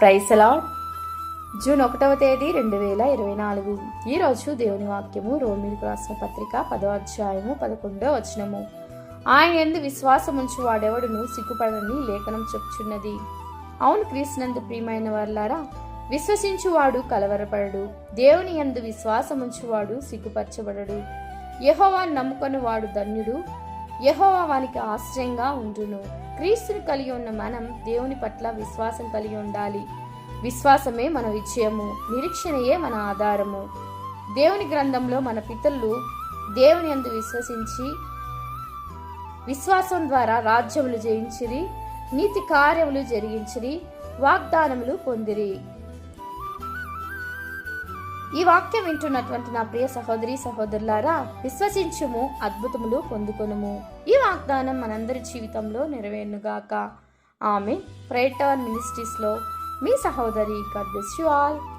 ప్రైసలాడ్ June ఒకటవ తేదీ రెండు వేల ఇరవై నాలుగు. ఈరోజు దేవుని వాక్యము రోమిలకు రాసిన పత్రిక పదో అధ్యాయము పదకొండో వచనము. ఆయన ఎందు విశ్వాసం ఉంచు వాడెవడును సిగ్గుపడని లేఖనం చెప్పుచున్నది. అవును క్రీస్తునందు ప్రియమైన వాళ్ళారా విశ్వసించువాడు కలవరపడడు. దేవుని యందు విశ్వాసం ఉంచువాడు సిగ్గుపరచబడడు. యహోవాన్ నమ్ముకొని వాడు ధన్యుడు. యహోవా వానికి ఆశ్రయంగా ఉండును. క్రీస్తుని కలిగి ఉన్న మనం దేవుని పట్ల విశ్వాసం కలిగి ఉండాలి. విశ్వాసమే మన విజయము నిరీక్షణయే మన ఆధారము. దేవుని గ్రంథంలో మన పితరులు దేవుని యందు విశ్వసించి విశ్వాసం ద్వారా రాజ్యములు జయించిరి నీతి కార్యములు జరిగించిరి వాగ్దానములు పొందిరి. ఈ వాక్యం వింటున్నటువంటి నా ప్రియ సహోదరి సహోదరులారా విశ్వసించుము అద్భుతములు పొందుకొనుము. ఈ వాగ్దానం మనందరి జీవితంలో నెరవేరునుగాక. ఆమె ప్రేటర్ మినిస్ట్రీస్లో మీ సహోదరి గడ్ బ్లెస్ యు ఆల్